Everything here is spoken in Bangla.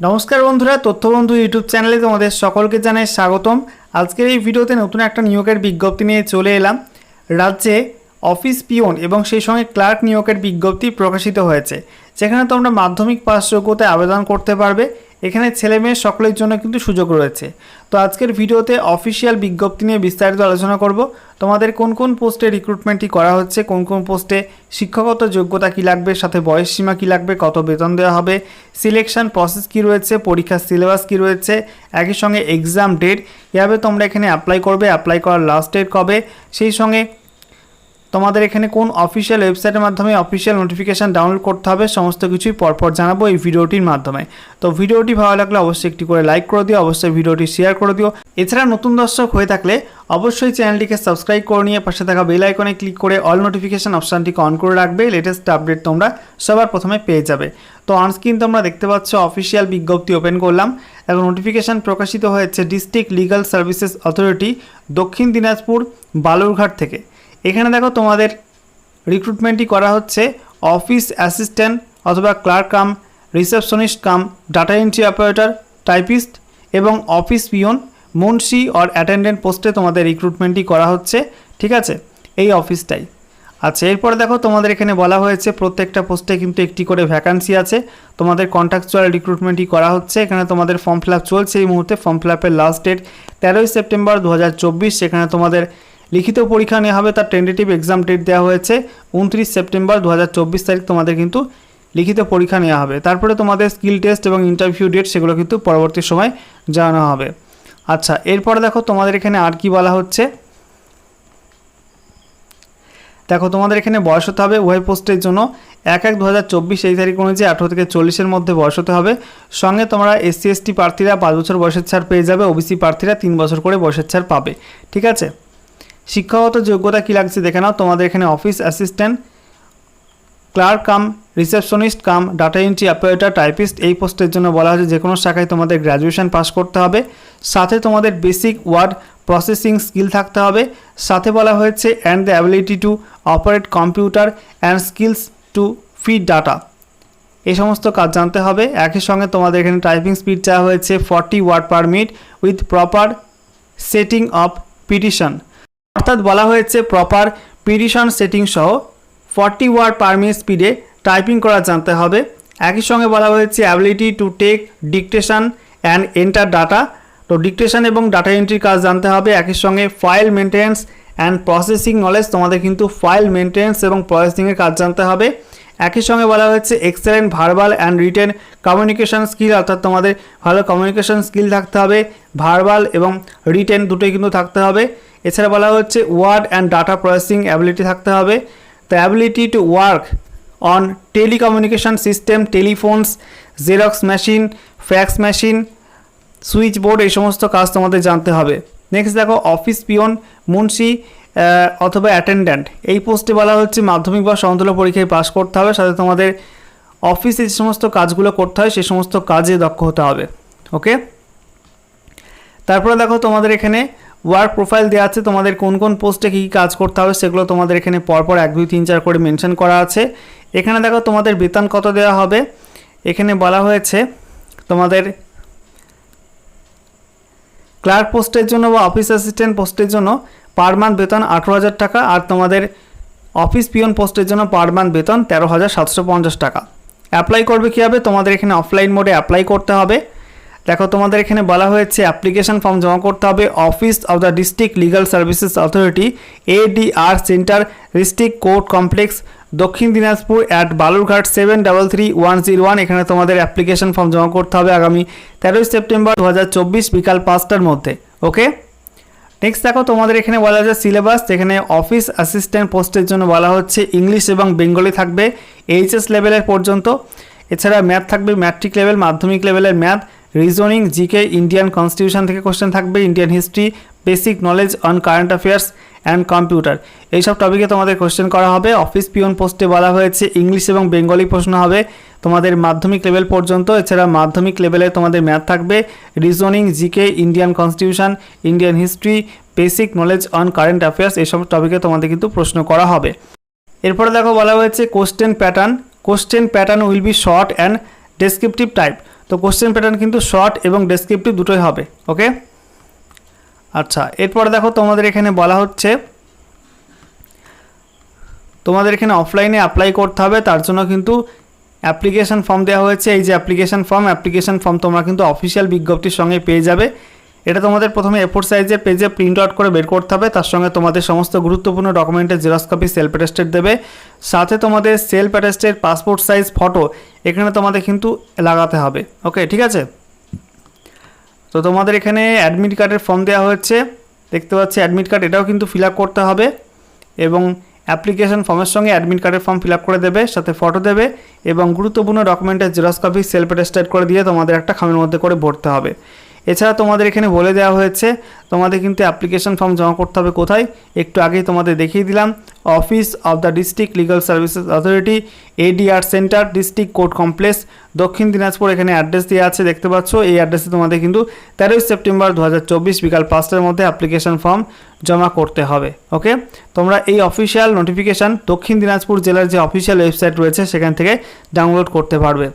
নমস্কার বন্ধুরা, তথ্যবন্ধু ইউটিউব চ্যানেলে তোমাদের সকলকে জানাই স্বাগতম। আজকের এই ভিডিওতে নতুন একটা নিয়োগের বিজ্ঞপ্তি নিয়ে চলে এলাম। রাজ্যে অফিস পিওন এবং সেই সঙ্গে ক্লার্ক নিয়োগের বিজ্ঞপ্তি প্রকাশিত হয়েছে। যেখানে তোমরা মাধ্যমিক পাস আবেদন করতে পারবে। এখানে ছেলে মেয়ে সকলের জন্য কিন্তু সুযোগ রয়েছে। তো আজকের ভিডিওতে অফিসিয়াল বিজ্ঞপ্তি নিয়ে বিস্তারিত আলোচনা করব। তোমাদের কোন কোন পোস্টে রিক্রুটমেন্টটি করা হচ্ছে, কোন কোন পোস্টে শিক্ষাগত যোগ্যতা কী লাগবে, সাথে বয়স সীমা কী লাগবে, কত বেতন দেওয়া হবে সিলেকশন প্রসেস কী রয়েছে, পরীক্ষার সিলেবাস কী রয়েছে, একই সঙ্গে এক্সাম ডেট কীভাবে তোমরা এখানে অ্যাপ্লাই করবে অ্যাপ্লাই করার লাস্ট ডেট কবে, সেই সঙ্গে তোমাদের এখানে কোন অফিসিয়াল ওয়েবসাইটের মাধ্যমে অফিসিয়াল নোটিফিকেশান ডাউনলোড করতে হবে সমস্ত কিছুই পরপর জানাব এই ভিডিওটির মাধ্যমে। তো ভিডিওটি ভালো লাগলে অবশ্যই একটি করে লাইক করে দিও, অবশ্যই ভিডিওটি শেয়ার করে দিও। এছাড়া নতুন দর্শক হয়ে থাকলে অবশ্যই চ্যানেলটিকে সাবস্ক্রাইব করে নিয়ে পাশে থাকা বেল আইকনে ক্লিক করে অল নোটিফিকেশান অপশানটিকে অন করে রাখবে লেটেস্ট আপডেট তোমরা সবার প্রথমে পেয়ে যাবে। তো অনস্ক্রিন তোমরা দেখতে পাচ্ছ অফিসিয়াল বিজ্ঞপ্তি ওপেন করলাম এবং নোটিফিকেশান প্রকাশিত হয়েছে ডিস্ট্রিক্ট লিগাল সার্ভিসেস অথরিটি দক্ষিণ দিনাজপুর, বালুরঘাট থেকে। এখানে দেখো তোমাদের রিক্রুটমেন্টই করা হচ্ছে অফিস অ্যাসিস্ট্যান্ট অথবা clerk cum receptionist cum data entry operator typist এবং office peon munshi or attendant পোস্টে তোমাদের রিক্রুটমেন্টই করা হচ্ছে, ঠিক আছে? এই অফিসটাই আচ্ছা এরপরে দেখো তোমাদের এখানে বলা হয়েছে প্রত্যেকটা পোস্টে কিন্তু একটি করে ভ্যাকান্সি আছে। তোমাদের কন্ট্রাকচুয়াল রিক্রুটমেন্টই করা হচ্ছে। এখানে তোমাদের ফর্ম ফিল চলছে এই মুহূর্তে। ফর্ম ফিল লাস্ট ডেট তেরোই সেপ্টেম্বর দু সেখানে তোমাদের লিখিত পরীক্ষা নেওয়া হবে, তার টেন্টেটিভ এক্সাম ডেট দেওয়া হয়েছে, উনত্রিশ সেপ্টেম্বর দু হাজার চব্বিশ তারিখ তোমাদের কিন্তু লিখিত পরীক্ষা নেওয়া হবে। তারপরে তোমাদের স্কিল টেস্ট এবং ইন্টারভিউ ডেট সেগুলো কিন্তু পরবর্তী সময় জানানো হবে। আচ্ছা এরপরে দেখো তোমাদের এখানে আর কি বলা হচ্ছে। দেখো তোমাদের এখানে বয়স হতে হবে উভয় পোস্টের জন্য এক এক দু হাজার চব্বিশ এই তারিখ অনুযায়ী আঠেরো থেকে চল্লিশের মধ্যে বয়স হতে হবে। সঙ্গে তোমরা এসসি এসটি প্রার্থীরা পাঁচ বছর বয়সের ছাড় পেয়ে যাবে ওবিসি প্রার্থীরা তিন বছর করে বয়সের ছাড় পাবে। ঠিক আছে? শিক্ষাগত যোগ্যতা কী লাগছে দেখে নাও। তোমাদের এখানে office assistant clerk cum receptionist cum data entry operator typist এই পোস্টের জন্য বলা হয়েছে যে কোনো শাখায় তোমাদের গ্র্যাজুয়েশন পাস করতে হবে। সাথে তোমাদের বেসিক ওয়ার্ড প্রসেসিং স্কিল থাকতে হবে। সাথে বলা হয়েছে and the ability to operate computer and skills to feed data এই সমস্ত কাজ জানতে হবে। একই সঙ্গে তোমাদের এখানে টাইপিং স্পিড চাওয়া হয়েছে forty word per with proper setting of petition অর্থাৎ বলা হয়েছে প্রপার পিটিশন সেটিং সহ ফর্টি ওয়ার্ড পার মিনিট স্পিডে টাইপিং করা জানতে হবে। একই সঙ্গে বলা হয়েছে ability to take dictation and enter data তো ডিকটেশন এবং ডাটা এন্ট্রির কাজ জানতে হবে। একই সঙ্গে file maintenance and processing knowledge তোমাদের কিন্তু ফাইল মেনটেন্স এবং প্রসেসিংয়ের কাজ জানতে হবে। একই সঙ্গে বলা হয়েছে excellent verbal and written communication skill অর্থাৎ তোমাদের ভালো কমিউনিকেশন স্কিল থাকতে হবে ভার্বাল এবং রিটেন দুটোই কিন্তু থাকতে হবে। এছাড়া বলা হচ্ছে word and data processing ability থাকতে হবে। The ability to work on telecommunication system telephones xerox machine fax machine switchboard এই সমস্ত কাজ তোমাদের জানতে হবে। নেক্সট দেখো অফিস পিয়ন মুন্সি অথবা অ্যাটেন্ড্যান্ট এই পোস্টে বলা হচ্ছে মাধ্যমিক বা সমতুল্য পরীক্ষায় পাস করতে হবে, সাথে তোমাদের অফিসে যে সমস্ত কাজগুলো করতে হয়, সে সমস্ত কাজে দক্ষ হতে হবে ওকে তারপরে দেখো তোমাদের এখানে ওয়ার্ক প্রোফাইল দেওয়া আছে, তোমাদের কোন কোন পোস্টে কী কী কাজ করতে হবে, সেগুলো তোমাদের এখানে পরপর এক, দুই, তিন, চার করে মেনশন করা আছে। এখানে দেখো তোমাদের বেতন কত দেওয়া হবে, এখানে বলা হয়েছে তোমাদের ক্লার্ক পোস্টের জন্য বা অফিস অ্যাসিস্ট্যান্ট পোস্টের জন্য পার মান্থ বেতন আঠেরো হাজার টাকা আর তোমাদের অফিস পিয়ন পোস্টের জন্য পার মান্থ বেতন তেরো হাজার সাতশো পঞ্চাশ টাকা। অ্যাপ্লাই করবে কীভাবে? তোমাদের এখানে অফলাইন মোডে অ্যাপ্লাই করতে হবে। দেখো, তোমাদের এখানে বলা হয়েছে অ্যাপ্লিকেশন ফর্ম জমা করতে হবে। Office of the district legal services authority, ADR centre, district court complex, দক্ষিণ Dinajpur at Balurghat seven double three one zero one. এখানে তোমাদের অ্যাপ্লিকেশন ফর্ম জমা করতে হবে আগামী তেরোই সেপ্টেম্বর দু হাজার চব্বিশ বিকাল পাঁচটার মধ্যে, ওকে? নেক্সট দেখো, তোমাদের এখানে বলা হচ্ছে সিলেবাস যেখানে অফিস অ্যাসিস্ট্যান্ট পোস্টের জন্য বলা হচ্ছে ইংলিশ এবং বেঙ্গলি থাকবে এইচএস লেভেলের পর্যন্ত। এছাড়া ম্যাথ থাকবে ম্যাট্রিক লেভেল মাধ্যমিক লেভেলের math reasoning GK Indian constitution থেকে কোশ্চেন থাকবে Indian history basic knowledge on current affairs and computer এইসব টপিকে তোমাদের কোশ্চেন করা হবে। অফিস পিওন পোস্টে বলা হয়েছে ইংলিশ এবং বেঙ্গলি প্রশ্ন হবে। তোমাদের মাধ্যমিক লেভেল পর্যন্ত, এছাড়া মাধ্যমিক লেভেলে তোমাদের ম্যাথ থাকবে। Reasoning GK Indian constitution Indian history basic knowledge on current affairs এইসব টপিকে তোমাদের কিন্তু প্রশ্ন করা হবে। এরপরে দেখো বলা হয়েছে question pattern question pattern will be short and descriptive type তো কোশ্চেন প্যাটার্ন কিন্তু শর্ট এবং ডেসক্রিপটিভ দুটোই হবে ওকে আচ্ছা এরপরে দেখো তোমাদের এখানে বলা হচ্ছে, তোমাদের এখানে অফলাইনে অ্যাপ্লাই করতে হবে, তার জন্য কিন্তু অ্যাপ্লিকেশন ফর্ম দেওয়া হয়েছে। এই যে অ্যাপ্লিকেশান ফর্ম অ্যাপ্লিকেশান ফর্ম তোমরা কিন্তু অফিসিয়াল বিজ্ঞপ্তির সঙ্গে পেয়ে যাবে। এটা তোমাদের প্রথমে এফোর সাইজের পেজে প্রিন্ট আউট করে বের করতে হবে, তার সঙ্গে তোমাদের সমস্ত গুরুত্বপূর্ণ ডকুমেন্টের জেরক্স কপি সেলফ অ্যাটেস্টেড দেবে। সাথে তোমাদের self attested passport size photo এখানে তোমাদের কিন্তু লাগাতে হবে। ওকে ঠিক আছে? তো তোমাদের এখানে অ্যাডমিট কার্ডের ফর্ম দেওয়া হয়েছে। দেখতে পাচ্ছি অ্যাডমিট কার্ড এটাও কিন্তু ফিল করতে হবে এবং অ্যাপ্লিকেশন ফর্মের সঙ্গে অ্যাডমিট কার্ডের ফর্ম ফিল করে দেবে, সাথে ফটো দেবে এবং গুরুত্বপূর্ণ ডকুমেন্টের জেরক্স কপি সেলফ অ্যাটেস্টেড করে দিয়ে তোমাদের একটা খামের মধ্যে করে ভরতে হবে। এছাড়া তোমাদের এখানে বলে দেওয়া হয়েছে, তোমাদের কিন্তু অ্যাপ্লিকেশন ফর্ম জমা করতে হবে কোথায়? একটু আগেই তোমাদের দেখিয়ে দিলাম office of the district legal services authority ADR centre district court complex দক্ষিণ দিনাজপুর এখানে অ্যাড্রেস দেওয়া আছে, দেখতে পাচ্ছ, এই অ্যাড্রেসে তোমাদের কিন্তু তেরোই সেপ্টেম্বর দু হাজার চব্বিশ বিকাল পাঁচটার মধ্যে অ্যাপ্লিকেশন ফর্ম জমা করতে হবে ওকে তোমরা এই অফিসিয়াল নোটিফিকেশান দক্ষিণ দিনাজপুর জেলার যে অফিসিয়াল ওয়েবসাইট রয়েছে, সেখান থেকে ডাউনলোড করতে পারবে।